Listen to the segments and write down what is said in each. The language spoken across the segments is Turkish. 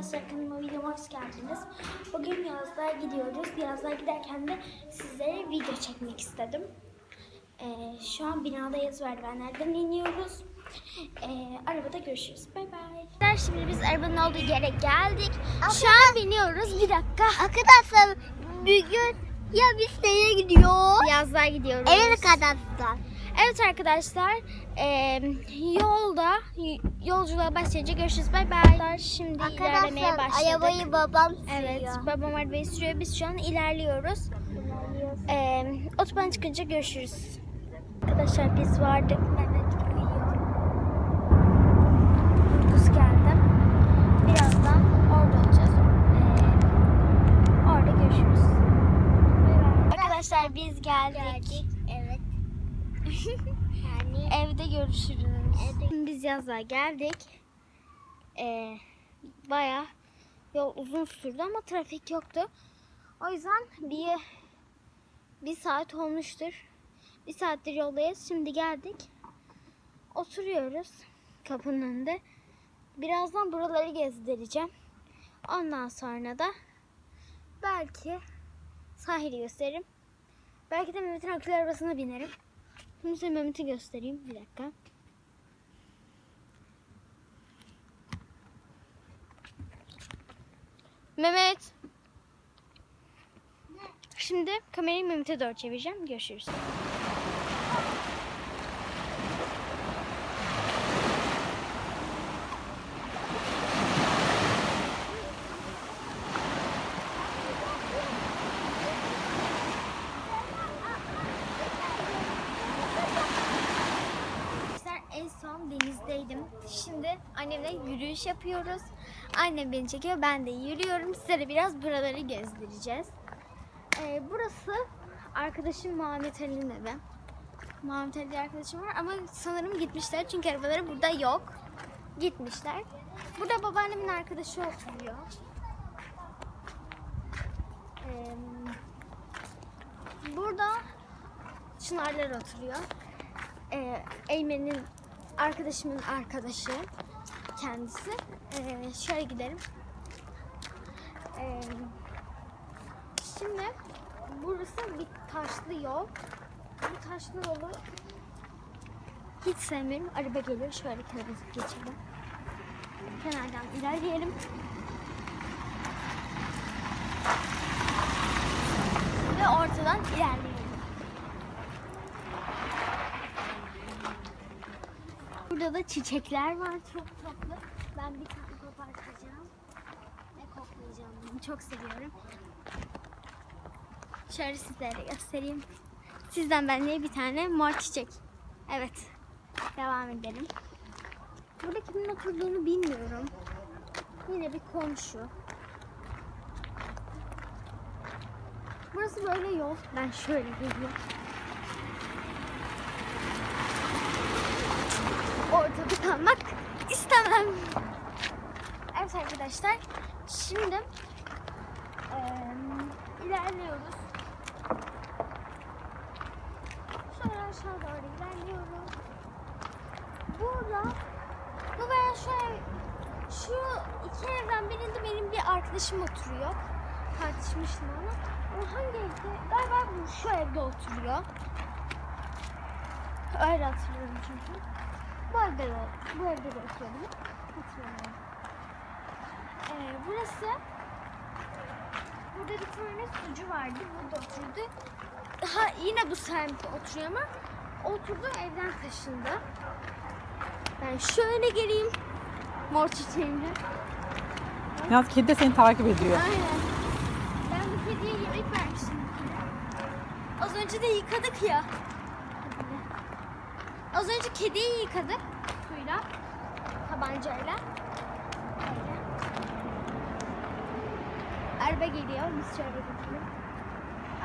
Arkadaşlar kanalıma videoma hoş geldiniz. Bugün yazlığa gidiyoruz. Yazlığa giderken de sizlere video çekmek istedim. Ee, şu an binadayız merdivenlerden iniyoruz. Ee, arabada görüşürüz. Bay bay. Şimdi biz arabanın olduğu yere geldik. Şu an biniyoruz. Bir dakika. Arkadaşlar bugün ya biz neye gidiyor? Yazlığa gidiyoruz. Evet arkadaşlar. Evet arkadaşlar, eee, yolda yolculuğa başlayınca görüşürüz. Bay bay. Şimdi ilerlemeye Arkadaşlar başladık. arabayı babam Evet, sürüyor. babam arabayı sürüyor. Biz şu an ilerliyoruz. Eee otobana çıkınca görüşürüz. Arkadaşlar biz vardık. Mehmet uyuyor. Uykusu geldi. Birazdan orada olacağız. Eee, orada görüşürüz. Arkadaşlar biz geldik. Evet. Yani Evde görüşürüz. Şimdi Biz yazlığa geldik. Ee, Baya yol uzun sürdü ama trafik yoktu. O yüzden bir bir saat olmuştur. Bir saattir yoldayız. Şimdi geldik. Oturuyoruz kapının önünde. Birazdan buraları gezdireceğim. Ondan sonra da belki sahili gösteririm. Belki de Mehmet'in akülü arabasına binerim. Şimdi size Mehmet'i göstereyim. Bir dakika. Mehmet. Şimdi kamerayı Mehmet'e doğru çevireceğim. Görüşürüz. Annemle yürüyüş yapıyoruz. Annem beni çekiyor, ben de yürüyorum. Size de biraz buraları gezdireceğiz. Ee, burası arkadaşım Muhammed Ali'nin evi. Muhammed Ali arkadaşım var ama sanırım gitmişler çünkü arabaları burada yok. Gitmişler. Burada babaannemin arkadaşı oturuyor. Ee, burada Çınarlar oturuyor e, Eymen'in arkadaşımın arkadaşı kendisi. E, şöyle gidelim. E, şimdi burası bir taşlı yol. Bu taşlı yolu hiç sevmiyorum. Araba geliyor. Şöyle kenara geçelim. Kenardan ilerleyelim. Ve ortadan ilerleyelim. Burada da çiçekler var çok tatlı. Ben bir tane kopartacağım ve koklayacağım bunu. Çok seviyorum. Şöyle sizlere göstereyim. Sizden bende bir tane mor çiçek. Evet. Devam edelim. Burada kimin oturduğunu bilmiyorum. Yine bir komşu. Burası böyle yol. Ben şöyle geliyorum. Ortada kalmak istemem. Evet arkadaşlar. Şimdi eee, ilerliyoruz. Şöyle aşağı doğru ilerliyoruz. Burada bu şu ev, şu iki evden birinde benim bir arkadaşım oturuyor. Tartışmıştım ama. O hangi evde? Galiba bu şu evde oturuyor. Öyle hatırlıyorum çünkü. Bu evde de, bu evde de oturuyordum. Hatırlamıyorum. Ee, burası burada bir tane sucu vardı. Burada oturdu. Ha yine bu semtte oturuyor ama oturduğu evden taşındı. Ben şöyle geleyim. Mor çiçeğimle. Yalnız kedi de seni takip ediyor. Aynen. Ben bu kediye yemek vermiştim. Az önce de yıkadık ya. Az önce kediyi yıkadık suyla, tabancayla. Öyle. Araba geliyor, biz şöyle gidelim.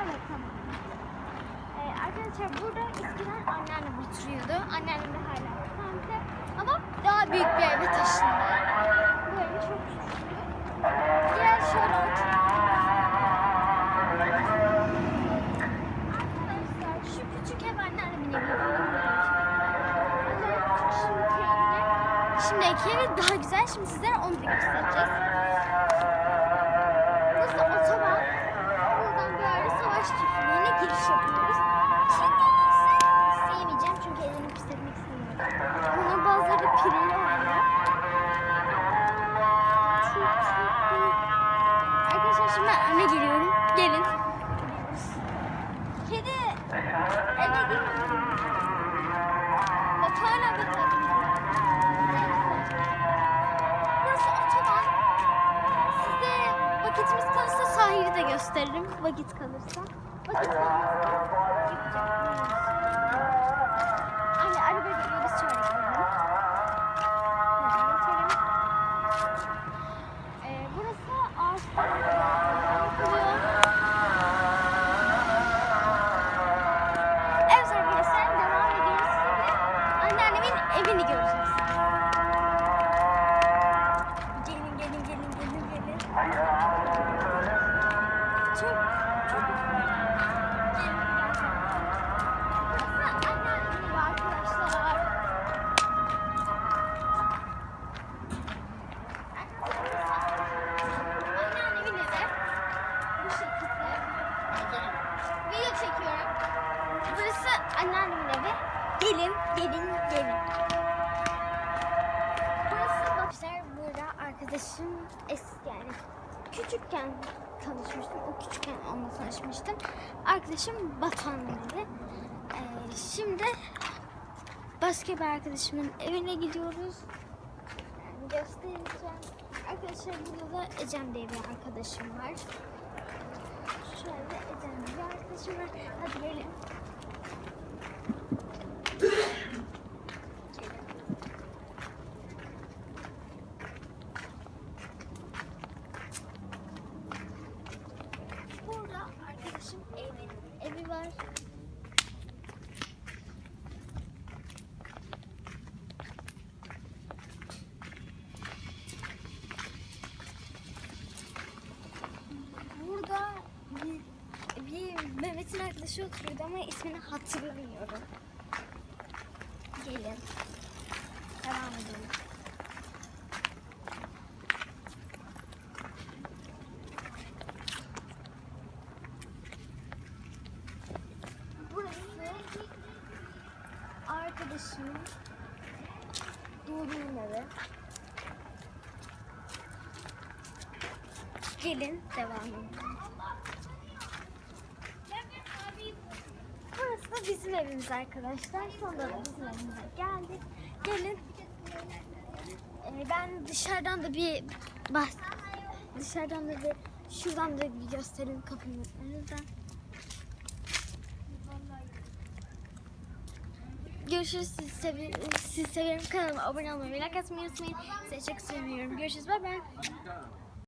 Evet tamam. Ee, arkadaşlar burada eskiden anneannem oturuyordu. Anneannem de hala semtte. Ama daha büyük bir eve taşındı. Şimdi ekleri daha güzel. Şimdi sizlere onu da göstereceğiz. Burası otoban. Buradan böyle savaş çiftliğine giriş yapıyoruz. Kediyi sevmeyeceğim çünkü elini pisletmek istemiyorum. Buna bazıları pireli gösteririm. Vakit kalırsa. Vakit kalırsa. Arkadaşım eski yani küçükken tanışmıştım. O küçükken onunla tanışmıştım. Arkadaşım Batuhan'ın evi. Ee, şimdi başka bir arkadaşımın evine gidiyoruz. Yani göstereceğim. Arkadaşlar burada da Ecem diye bir arkadaşım var. Şöyle Ecem diye bir arkadaşım var. Hadi gelin. Burada arkadaşım evi, evi var. Burada bir, bir Mehmet'in arkadaşı oturuyordu ama ismini hatırlamıyorum. Gelin. Devam edelim. Burası arkadaşımın Nuri'nin evi. Gelin devam edelim. Burası da bizim evimiz arkadaşlar. Sonra da bizim evimize geldik. Gelin. Ee, ben dışarıdan da bir bak dışarıdan da bir şuradan da bir göstereyim kapının önünden. Görüşürüz. Sizi, sevi sizi seviyorum. Kanalıma abone olmayı, like atmayı unutmayın. Sizi çok seviyorum. Görüşürüz. Bay bay.